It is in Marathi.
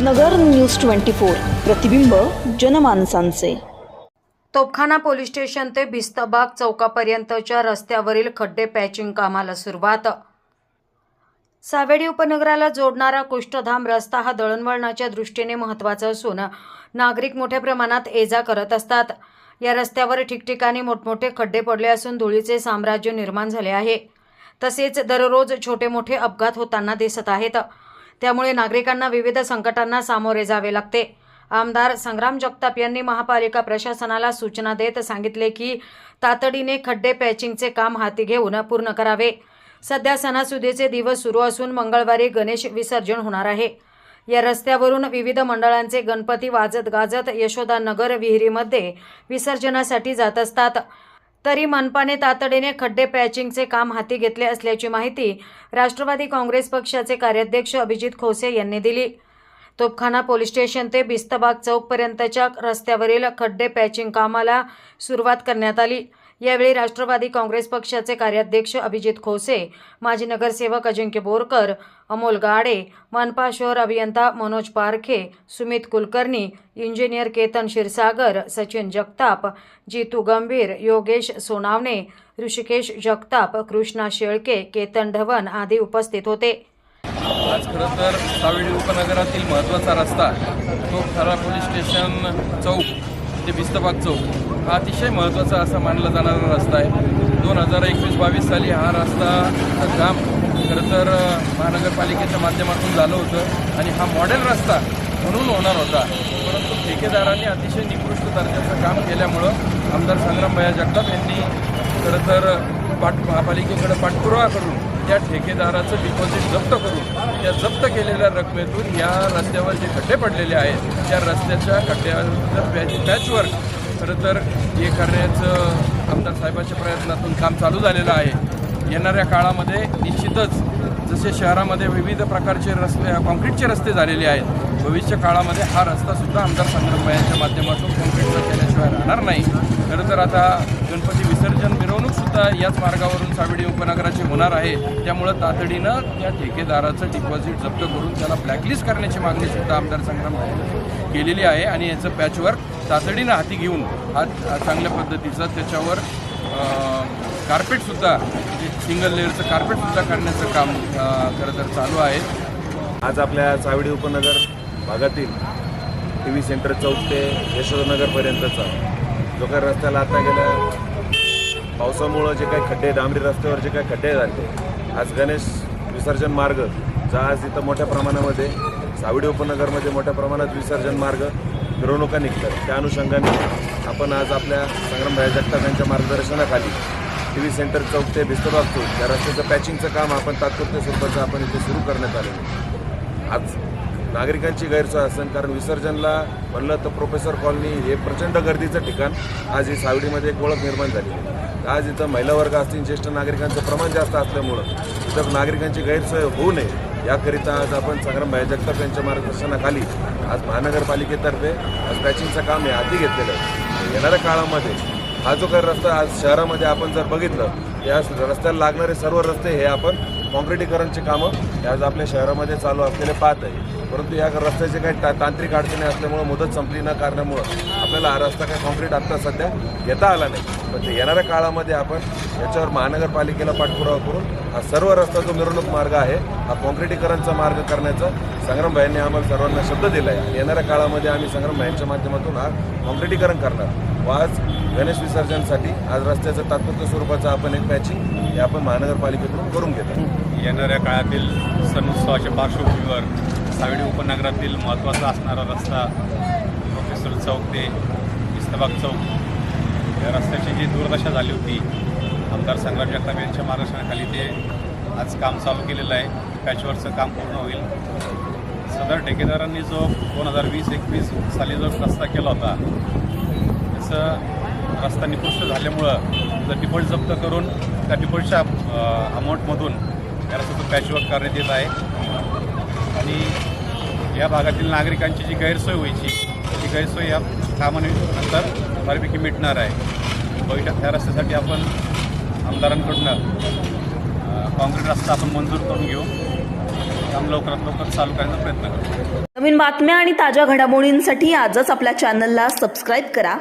नगर न्यूज ट्वेंटी फोर. प्रतिबिंब जनमानसांचे. तोपखाना पोलीस स्टेशन ते भिस्तबाग चौकापर्यंतच्या रस्त्यावरील खड्डे पॅचिंग कामाला सुरुवात. सावेडी उपनगराला जोडणारा कुष्ठधाम रस्ता हा दळणवळणाच्या दृष्टीने महत्त्वाचा असून नागरिक मोठ्या प्रमाणात ये जा करत असतात. या रस्त्यावर ठिकठिकाणी मोठमोठे खड्डे पडले असून धुळीचे साम्राज्य निर्माण झाले आहे. तसेच दररोज छोटे मोठे अपघात होताना दिसत आहेत. त्यामुळे नागरिकांना विविध संकटांना सामोरे जावे लागते. आमदार संग्राम जगताप यांनी महापालिका प्रशासनाला सूचना देत सांगितले की तातडीने खड्डे पॅचिंगचे काम हाती घेऊन पूर्ण करावे. सध्या सणासुदीचे दिवस सुरू असून मंगळवारी गणेश विसर्जन होणार आहे. या रस्त्यावरून विविध मंडळांचे गणपती वाजत गाजत यशोदानगर विहिरीमध्ये विसर्जनासाठी जात असतात. तरी मनपाने तातडीने खड्डे पॅचिंगचे काम हाती घेतले असल्याची माहिती राष्ट्रवादी काँग्रेस पक्षाचे कार्याध्यक्ष अभिजित खोसे यांनी दिली. तोपखाना पोलीस स्टेशन ते बिस्तबाग चौकपर्यंतच्या रस्त्यावरील खड्डे पॅचिंग कामाला सुरुवात करण्यात आली. यावेळी राष्ट्रवादी काँग्रेस पक्षाचे कार्याध्यक्ष अभिजित खोसे माजी नगरसेवक अजिंक्य बोरकर अमोल गाडे मनपा शहर अभियंता मनोज पारखे सुमित कुलकर्णी इंजिनियर केतन क्षीरसागर सचिन जगताप जितू गंभीर योगेश सोनावणे ऋषिकेश जगताप कृष्णा शेळके केतन ढवण आदी उपस्थित होते. आज खरं तर सावेडी उपनगरातील महत्त्वाचा रस्ता तो खरा पोलीस स्टेशन चौक ते बिस्तबाग चौक. हा अतिशय महत्त्वाचा असा मानला जाणारा रस्ता आहे. दोन हजार एकवीस बावीस साली हा रस्ता काम खरं तर महानगरपालिकेच्या माध्यमातून झालं होतं आणि हा मॉडेल रस्ता म्हणून होणार होता. परंतु ठेकेदारांनी अतिशय निकृष्ट दर्जाचं काम केल्यामुळं आमदार संग्रामभया जगताप यांनी खरं तर पाठ महापालिकेकडे पाठपुरावा करून त्या ठेकेदाराचं डिपॉझिट जप्त करून त्या जप्त केलेल्या रकमेतून या रस्त्यावर जे खड्डे पडलेले आहेत त्या रस्त्याच्या खड्ड्याचं पॅच पॅचवर्क खरं तर हे करण्याचं आमदार साहेबांच्या प्रयत्नातून काम चालू झालेलं आहे. येणाऱ्या काळामध्ये निश्चितच जसे शहरामध्ये विविध प्रकारचे रस्ते कॉन्क्रीटचे रस्ते झालेले आहेत भविष्य काळामध्ये हा रस्तासुद्धा आमदार संग्रामबायांच्या माध्यमातून कॉन्क्रीटचा केल्याशिवाय राहणार नाही. खरं तर आता गणपती विसर्जन आता याच मार्गावरून सावेडी उपनगराची होणार आहे. त्यामुळं तातडीनं त्या ठेकेदाराचं डिपॉझिट जप्त करून त्याला ब्लॅकलिस्ट करण्याची मागणीसुद्धा आमदार संग्राम केलेली आहे आणि याचं पॅचवर्क तातडीनं हाती घेऊन हा चांगल्या पद्धतीचं त्याच्यावर कार्पेटसुद्धा सिंगल लेअरचं कार्पेटसुद्धा करण्याचं काम खरं तर चालू आहे. आज आपल्या सावेडी उपनगर भागातील टी व्ही सेंटर चौक ते यशोदनगरपर्यंतचा जो काही रस्त्याला आता गेल्या पावसामुळं जे काही खड्डे डांबरी रस्त्यावर जे काही खड्डे झाले आज गणेश विसर्जन मार्ग जा आज इथं मोठ्या प्रमाणामध्ये सावडी उपनगरमध्ये मोठ्या प्रमाणात विसर्जन मार्ग मिरवणुका निघतात. त्या अनुषंगाने आपण आज आपल्या संग्रामभाई जगताप यांच्या मार्गदर्शनाखाली टी व्ही सेंटर चौक ते भिस्तबाग चौक या रस्त्याचं पॅचिंगचं काम आपण तात्पुरत्या स्वरूपाचं आपण इथे सुरू करण्यात आलेलं आज नागरिकांची गैरसोय असेल कारण विसर्जनला म्हणलं तर प्रोफेसर कॉलनी हे प्रचंड गर्दीचं ठिकाण. आज ही सावडीमध्ये एक ओळख निर्माण झाली. आहे. आज इथं महिला वर्ग असतील ज्येष्ठ नागरिकांचं प्रमाण जास्त असल्यामुळं इथं नागरिकांची गैरसोय होऊ नये. याकरिता आज आपण संग्रामभाई जगताप यांच्या मार्गदर्शनाखाली आज महानगरपालिकेतर्फे आज पॅचिंगचं काम हे हाती घेतलेलं आहे. येणाऱ्या काळामध्ये हा जो काही रस्ता आज शहरामध्ये आपण जर बघितलं या रस्त्याला लागणारे सर्व रस्ते हे आपण कॉन्क्रिटीकरणचे कामं हे आज आपल्या शहरामध्ये चालू असलेले पाहत आहे. परंतु या रस्त्याचे काही ता तांत्रिक अडचणी असल्यामुळं मुदत संपली न कारणामुळं आपल्याला हा रस्ता काही कॉन्क्रीट आत्ता सध्या घेता आला नाही. पण ते येणाऱ्या काळामध्ये आपण याच्यावर महानगरपालिकेला पाठपुरावा करून हा सर्व रस्ता जो मिरवणूक मार्ग आहे. हा कॉन्क्रिटीकरणचा मार्ग करण्याचा संग्रामभाईंनी आम्हाला सर्वांना शब्द दिला आहे येणाऱ्या काळामध्ये आम्ही संग्रामभाईंच्या माध्यमातून हा कॉन्क्रिटीकरण करणार. व आज गणेश विसर्जनसाठी आज रस्त्याचं तात्पुरत्या स्वरूपाचं आपण एक पॅचिंग हे आपण महानगरपालिकेकडून करून घेतो येणाऱ्या काळातील सण उत्सवाच्या पार्श्वभूमीवर सावेडी उपनगरातील महत्त्वाचा असणारा रस्ता प्रोफेसर चौक ते इस्तबाग चौक रस्त्याची जी दुर्दशा झाली होती आमदार संग्राम जगताप यांच्या मार्गदर्शनाखाली ते आज काम चालू केलेलं आहे. पॅचवरचं काम पूर्ण होईल. सदर ठेकेदारांनी जो दोन हजार वीस एकवीस साली जो रस्ता केला होता त्याचं रस्ता निकृष्ट झाल्यामुळं त्याचं डिपॉझिट जप्त करून त्या डिपॉझिटच्या अमाऊंटमधून या रस्त्याचं पॅचवर्क करण्यात येत आहे. आणि या भागातील नागरिकांची जी गैरसोय व्हायची ती गैरसोय या कामानंतर बऱ्यापैकी मिटणार आहे. भविष्यात ह्या रस्त्यासाठी आपण आमदारांकडून काँक्रीट रस्ता आपण मंजूर करून घेऊ. काम लवकरात लवकर चालू करण्याचा प्रयत्न करू नवीन बातम्या आणि ताज्या घडामोडींसाठी आजच आपल्या चॅनलला सबस्क्राईब करा.